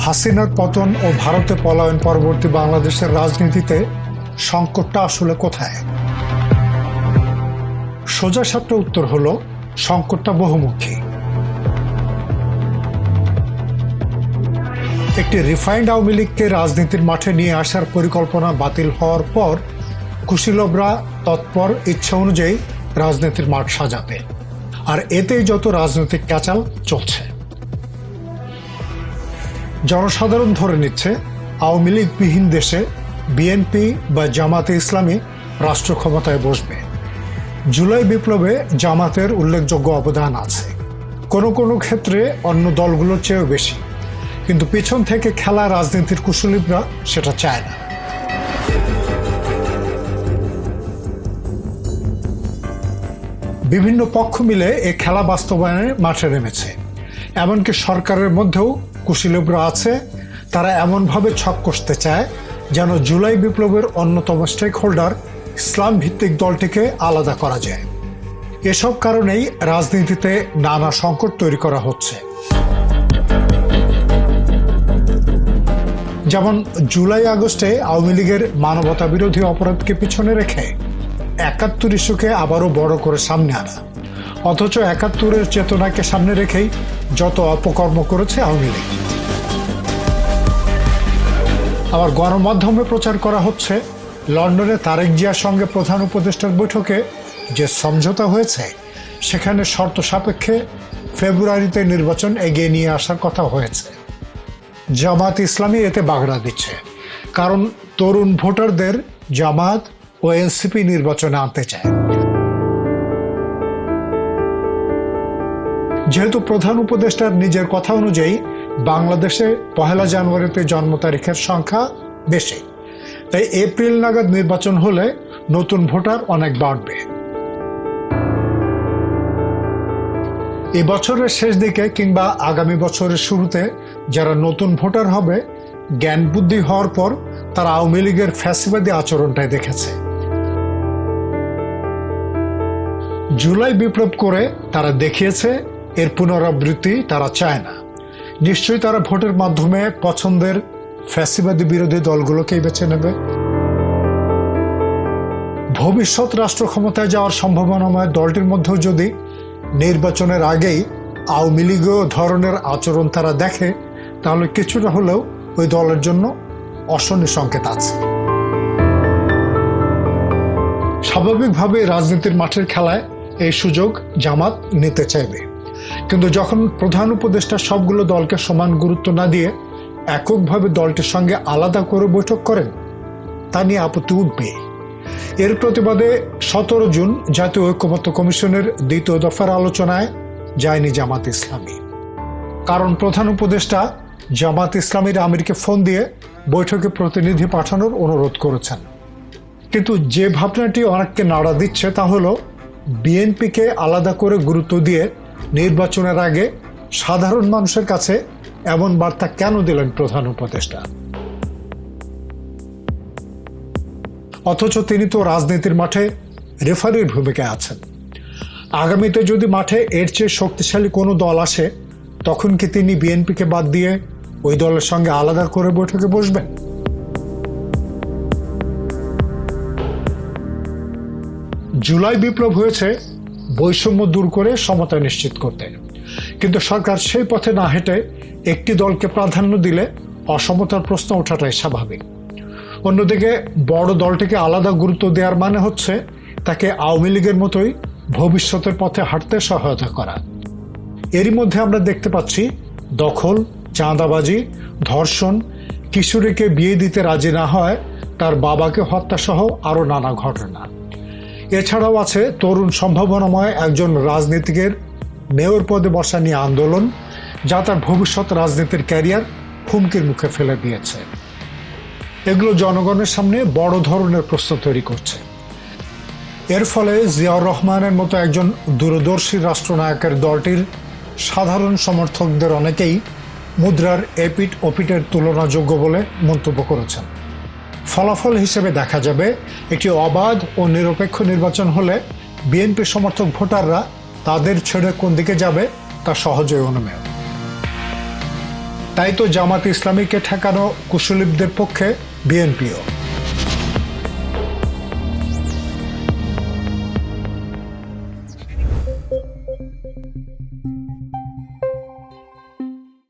হাসিনার পতন ও ভারতে পলায়ন পরবর্তী বাংলাদেশের রাজনীতিতে সংকটটা আসলে কোথায়? সোজা উত্তর হলো, সংকটটা বহুমুখী। একটি রিফাইন্ড আওয়ামী লীগকে রাজনীতির মাঠে নিয়ে আসার পরিকল্পনা বাতিল হওয়ার পর কুশীলবরা তৎপর ইচ্ছা অনুযায়ী রাজনীতির মাঠ সাজাতে আর এতেই যত রাজনৈতিক ক্যাচাল চলছে। জনসাধারণ ধরে নিচ্ছে আওয়ামী লীগবিহীন দেশে বিএনপি বা জামাতে ইসলামী রাষ্ট্র ক্ষমতায় বসবে। জুলাই বিপ্লবে জামাতের উল্লেখযোগ্য অবদান আছে। কোনো কোনো ক্ষেত্রে অন্য দলগুলোর চেয়েও বেশি। কিন্তু পিছন থেকে খেলা রাজনীতির কুশলীরা সেটা চায় না। বিভিন্ন পক্ষ মিলে এ খেলা বাস্তবায়নে মাঠে নেমেছে। এমনকি সরকারের মধ্যেও কুশীলবরা আছে, তারা এমনভাবে ছক কষতে চায় যেন জুলাই বিপ্লবের অন্যতম স্টেক হোল্ডার ইসলাম ভিত্তিক দলটিকে আলাদা করা যায়। এসব কারণেই রাজনীতিতে নানা সংকট তৈরি করা হচ্ছে। যেমন জুলাই আগস্টে আওয়ামী লীগের মানবতা বিরোধী অপরাধকে পিছনে রেখে একাত্তর ইস্যুকে আবারও বড় করে সামনে আনা। অথচ একাত্তরের চেতনাকে সামনে রেখেই যত অপকর্ম করেছে আওয়ামী লীগ। আবার গণমাধ্যমে প্রচার করা হচ্ছে, লন্ডনে তারেক জিয়ার সঙ্গে প্রধান উপদেষ্টার বৈঠকে যে সমঝোতা হয়েছে, সেখানে শর্ত সাপেক্ষে ফেব্রুয়ারিতে নির্বাচন এগিয়ে নিয়ে আসার কথা হয়েছে। জামাত ইসলামী এতে বাগড়া দিচ্ছে, কারণ তরুণ ভোটারদের জামাত ও এনসিপি নির্বাচনে আনতে চায়। যেহেতু প্রধান উপদেষ্টার নিজের কথা অনুযায়ী বাংলাদেশে পহেলা জানুয়ারিতে জন্ম তারিখের সংখ্যা বেশি। তাই এপ্রিল নাগাদ নির্বাচন হলে নতুন ভোটার অনেক বাড়বে। এই বছরের শেষ দিকে কিংবা আগামী বছরের শুরুতে যারা নতুন ভোটার হবে, জ্ঞান বুদ্ধি হওয়ার পর তারা আওয়ামী লীগের ফ্যাসিবাদী আচরণটাই দেখেছে। জুলাই বিপ্লব করে তারা দেখিয়েছে এর পুনরাবৃত্তি তারা চায় না। নিশ্চয়ই তারা ভোটের মাধ্যমে পছন্দের ফ্যাসিবাদী বিরোধী দলগুলোকেই বেছে নেবে। ভবিষ্যৎ রাষ্ট্র ক্ষমতায় যাওয়ার সম্ভাবনাময় দলটির মধ্যেও যদি নির্বাচনের আগেই আওয়ামী লীগীয় ধরনের আচরণ তারা দেখে, তাহলে কিছুটা হলেও ওই দলের জন্য অশনি সংকেত আছে। স্বাভাবিকভাবে রাজনীতির মাঠের খেলায় এই সুযোগ জামাত নিতে চাইবে। কিন্তু যখন প্রধান উপদেষ্টা সবগুলো দলকে সমান গুরুত্ব না দিয়ে এককভাবে দলটির সঙ্গে আলাদা করে বৈঠক করেন, তা নিয়ে আপত্তি উঠবে। এর প্রতিবাদে সতেরো জুন জাতীয় ঐক্যমত্য কমিশনের দ্বিতীয় দফার আলোচনায় যায়নি জামাত ইসলামী। কারণ প্রধান উপদেষ্টা জামাত ইসলামীর আমিরকে ফোন দিয়ে বৈঠকে প্রতিনিধি পাঠানোর অনুরোধ করেছেন। কিন্তু যে ভাবনাটি অনেককে নাড়া দিচ্ছে তা হলো, বিএনপিকে আলাদা করে গুরুত্ব দিয়ে নির্বাচনের আগে সাধারণ মানুষের কাছে এমন বার্তা কেন দিলেন প্রধান উপদেষ্টা? অথচ তিনি তো রাজনীতির মাঠে রেফারির ভূমিকায় আছেন। আগামীতে যদি মাঠে এর চেয়ে শক্তিশালী কোনো দল আসে, তখন কি তিনি বিএনপিকে বাদ দিয়ে ওই দলের সঙ্গে আলাদা করে বৈঠকে বসবেন? জুলাই বিপ্লব হয়েছে বৈষম্য দূর করে সমতা নিশ্চিত করতে। কিন্তু সরকার সেই পথে না হেঁটে একটি দলকে প্রাধান্য দিলে অসমতার প্রশ্ন ওঠাটাই স্বাভাবিক। অন্যদিকে বড় দলটিকে আলাদা গুরুত্ব দেওয়ার মানে হচ্ছে তাকে আওয়ামী লীগের মতোই ভবিষ্যতের পথে হাঁটতে সহায়তা করা। এরই মধ্যে আমরা দেখতে পাচ্ছি দখল, চাঁদাবাজি, ধর্ষণ, কিশোরীকে বিয়ে দিতে রাজি না হয়, তার বাবাকে হত্যাসহ আরও নানা ঘটনা। এছাড়াও আছে তরুণ সম্ভাবনাময় একজন রাজনীতিকের মেয়র পদে বসা নিয়ে আন্দোলন, যা তার ভবিষ্যৎ রাজনীতির ক্যারিয়ার হুমকির মুখে ফেলে দিয়েছে। এগুলো জনগণের সামনে বড় ধরনের প্রশ্ন তৈরি করছে। এর ফলে জিয়াউর রহমানের মতো একজন দূরদর্শী রাষ্ট্রনায়কের দলটির সাধারণ সমর্থকদের অনেকেই মুদ্রার এপিট ওপিটের তুলনাযোগ্য বলে মন্তব্য করেছেন। ফলাফল হিসেবে দেখা যাবে। একটি অবাধ ও নিরপেক্ষ নির্বাচন হলে বিএনপি সমর্থক ভোটাররা তাদের ছেড়ে কোন দিকে যাবে তা সহজেই অনুমেয়। তাই তো জামাত ইসলামীকে ঠেকানো কুশলীপদের পক্ষে বিএনপিও।